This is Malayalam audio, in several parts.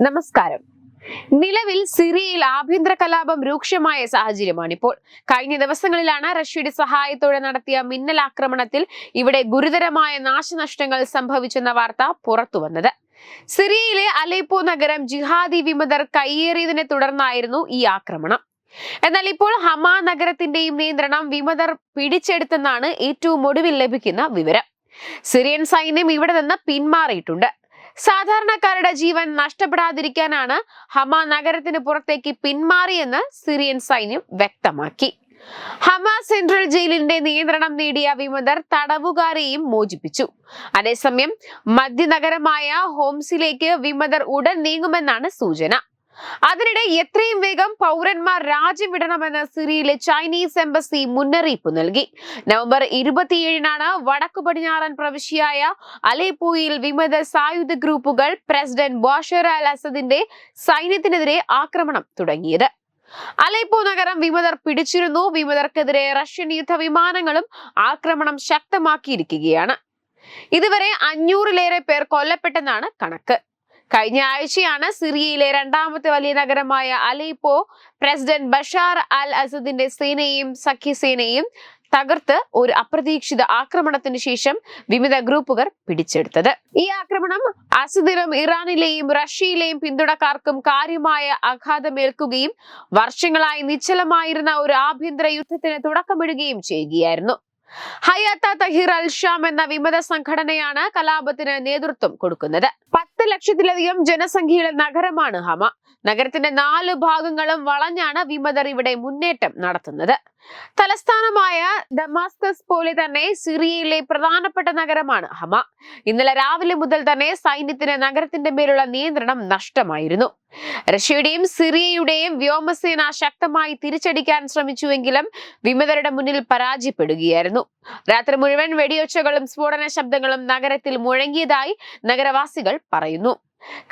നമസ്കാരം. നിലവിൽ സിറിയയിൽ ആഭ്യന്തര കലാപം രൂക്ഷമായ സാഹചര്യമാണിപ്പോൾ കഴിഞ്ഞ ദിവസങ്ങളിലാണ് റഷ്യയുടെ സഹായത്തോടെ നടത്തിയ മിന്നൽ ആക്രമണത്തിൽ ഇവിടെ ഗുരുതരമായ നാശനഷ്ടങ്ങൾ സംഭവിച്ചെന്ന വാർത്ത പുറത്തുവന്നത് സിറിയയിലെ അലേപ്പോ നഗരം ജിഹാദി വിമതർ കയ്യേറിയതിനെ തുടർന്നായിരുന്നു ഈ ആക്രമണം. എന്നാൽ ഇപ്പോൾ ഹമാ നഗരത്തിന്റെയും നിയന്ത്രണം വിമതർ പിടിച്ചെടുത്തെന്നാണ് ഏറ്റവും ഒടുവിൽ ലഭിക്കുന്ന വിവരം. സിറിയൻ സൈന്യം ഇവിടെ നിന്ന് പിന്മാറിയിട്ടുണ്ട്. സാധാരണക്കാരുടെ ജീവൻ നഷ്ടപ്പെടാതിരിക്കാനാണ് ഹമ നഗരത്തിന് പുറത്തേക്ക് പിന്മാറിയെന്ന് സിറിയൻ സൈന്യം വ്യക്തമാക്കി. ഹമ സെൻട്രൽ ജയിലിന്റെ നിയന്ത്രണം നേടിയ വിമതർ തടവുകാരെയും മോചിപ്പിച്ചു. അതേസമയം മധ്യനഗരമായ ഹോംസിലേക്ക് വിമതർ ഉടൻ നീങ്ങുമെന്നാണ് സൂചന. അതിനിടെ എത്രയും വേഗം പൗരന്മാർ രാജ്യം വിടണമെന്ന് സിറിയയിലെ ചൈനീസ് എംബസി മുന്നറിയിപ്പ് നൽകി. നവംബർ ഇരുപത്തിയേഴിനാണ് വടക്കു പടിഞ്ഞാറൻ പ്രവിശ്യയായ അലേപ്പോയിൽ വിമത സായുധ ഗ്രൂപ്പുകൾ പ്രസിഡന്റ് ബാഷർ അൽ അസദിന്റെ സൈന്യത്തിനെതിരെ ആക്രമണം തുടങ്ങിയത്. അലേപ്പോ നഗരം വിമതർ പിടിച്ചിരുന്നു. വിമതർക്കെതിരെ റഷ്യൻ യുദ്ധവിമാനങ്ങളും ആക്രമണം ശക്തമാക്കിയിരിക്കുകയാണ്. ഇതുവരെ അഞ്ഞൂറിലേറെ പേർ കൊല്ലപ്പെട്ടെന്നാണ് കണക്ക്. കഴിഞ്ഞ ആഴ്ചയാണ് സിറിയയിലെ രണ്ടാമത്തെ വലിയ നഗരമായ അലീപ്പോ പ്രസിഡന്റ് ബഷാർ അൽ അസദിന്റെ സേനയും സഖ്യസേനയും തകർത്ത് ഒരു അപ്രതീക്ഷിത ആക്രമണത്തിന് ശേഷം വിവിധ ഗ്രൂപ്പുകൾ പിടിച്ചെടുത്തത്. ഈ ആക്രമണം അസദിലും ഇറാനിലെയും റഷ്യയിലെയും പിന്തുണക്കാർക്കും കാര്യമായ ആഘാതമേൽക്കുകയും വർഷങ്ങളായി നിശ്ചലമായിരുന്ന ഒരു ആഭ്യന്തര യുദ്ധത്തിന് തുടക്കമിടുകയും ചെയ്യുകയായിരുന്നു. ഹയാത്ത തഹിർ അൽ ഷാം എന്ന വിമത സംഘടനയാണ് കലാപത്തിന് നേതൃത്വം കൊടുക്കുന്നത്. പത്ത് ലക്ഷത്തിലധികം ജനസംഖ്യയുള്ള നഗരമാണ് ഹമ. നഗരത്തിന്റെ നാല് ഭാഗങ്ങളും വളഞ്ഞാണ് വിമതർ ഇവിടെ മുന്നേറ്റം നടത്തുന്നത്. തലസ്ഥാനമായ ഡമാസ്കസ് പോലെ തന്നെ സിറിയയിലെ പ്രധാനപ്പെട്ട നഗരമാണ് ഹമ. ഇന്നലെ രാവിലെ മുതൽ തന്നെ സൈന്യത്തിന് നഗരത്തിന്റെ മേലുള്ള നിയന്ത്രണം നഷ്ടമായിരുന്നു. റഷ്യയുടെയും സിറിയയുടെയും വ്യോമസേന ശക്തമായി തിരിച്ചടിക്കാൻ ശ്രമിച്ചുവെങ്കിലും വിമതരുടെ മുന്നിൽ പരാജയപ്പെടുകയായിരുന്നു. രാത്രി മുഴുവൻ വെടിയൊച്ചകളും സ്ഫോടന ശബ്ദങ്ങളും നഗരത്തിൽ മുഴങ്ങിയതായി നഗരവാസികൾ പറയുന്നു.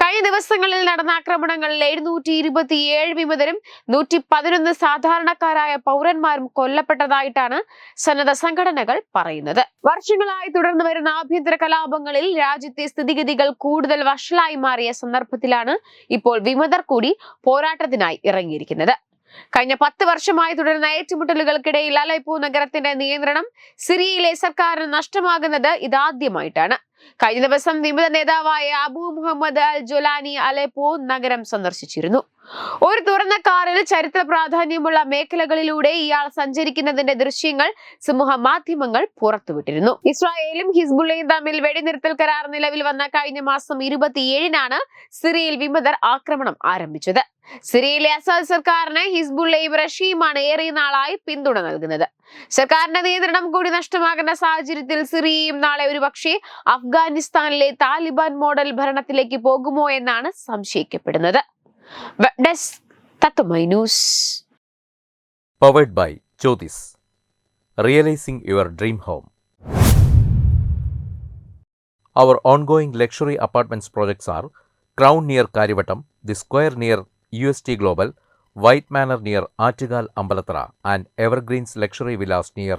കഴിഞ്ഞ ദിവസങ്ങളിൽ നടന്ന ആക്രമണങ്ങളിൽ എഴുന്നൂറ്റി ഇരുപത്തിയേഴ് വിമതരും നൂറ്റി പതിനൊന്ന് സാധാരണക്കാരായ പൗരന്മാരും കൊല്ലപ്പെട്ടതായിട്ടാണ് സന്നദ്ധ സംഘടനകൾ പറയുന്നത്. വർഷങ്ങളായി തുടർന്നു വരുന്ന ആഭ്യന്തര കലാപങ്ങളിൽ രാജ്യത്തെ സ്ഥിതിഗതികൾ കൂടുതൽ വഷളായി മാറിയ സന്ദർഭത്തിലാണ് ഇപ്പോൾ വിമതർ കൂടി പോരാട്ടത്തിനായി ഇറങ്ങിയിരിക്കുന്നത്. കഴിഞ്ഞ പത്ത് വർഷമായി തുടരുന്ന ഏറ്റുമുട്ടലുകൾക്കിടയിൽ അലൈപ്പോ നഗരത്തിന്റെ നിയന്ത്രണം സിറിയയിലെ സർക്കാരിന് നഷ്ടമാകുന്നത് ഇതാദ്യമായിട്ടാണ്. കഴിഞ്ഞ ദിവസം വിമത നേതാവായ അബു മുഹമ്മദ് അൽ ജൊലാനി അലേപ്പോ നഗരം സന്ദർശിച്ചിരുന്നു. ഒരു തുറന്ന കാറിൽ ചരിത്ര പ്രാധാന്യമുള്ള മേഖലകളിലൂടെ ഇയാൾ സഞ്ചരിക്കുന്നതിന്റെ ദൃശ്യങ്ങൾ സമൂഹ മാധ്യമങ്ങൾ പുറത്തുവിട്ടിരുന്നു. ഇസ്രായേലും ഹിസ്ബുള്ളയും തമ്മിൽ വെടിനിർത്തൽ കരാർ നിലവിൽ വന്ന കഴിഞ്ഞ മാസം ഇരുപത്തിയേഴിനാണ് സിറിയയിൽ വിമതർ ആക്രമണം ആരംഭിച്ചത്. സിറിയയിലെ അസാദ് സർക്കാരിന് ഹിസ്ബുള്ളയും റഷ്യയുമാണ് ഏറെ നാളായി പിന്തുണ നൽകുന്നത്. സർക്കാരിന്റെ നിയന്ത്രണം കൂടി നഷ്ടമാകുന്ന സാഹചര്യത്തിൽ സിറിയയും നാളെ ഒരുപക്ഷെ അഫ്ഗാനിസ്ഥാനിലെ താലിബാൻ മോഡൽ ഭരണത്തിലേക്ക് പോകുമോ എന്നാണ് സംശയിക്കപ്പെടുന്നത് powered by Jyothis realising your dream home Our ongoing luxury apartments projects are Crown near Karivattam, The Square near UST Global, White Manor near Achigal Ambalatra, and Evergreens Luxury Villas near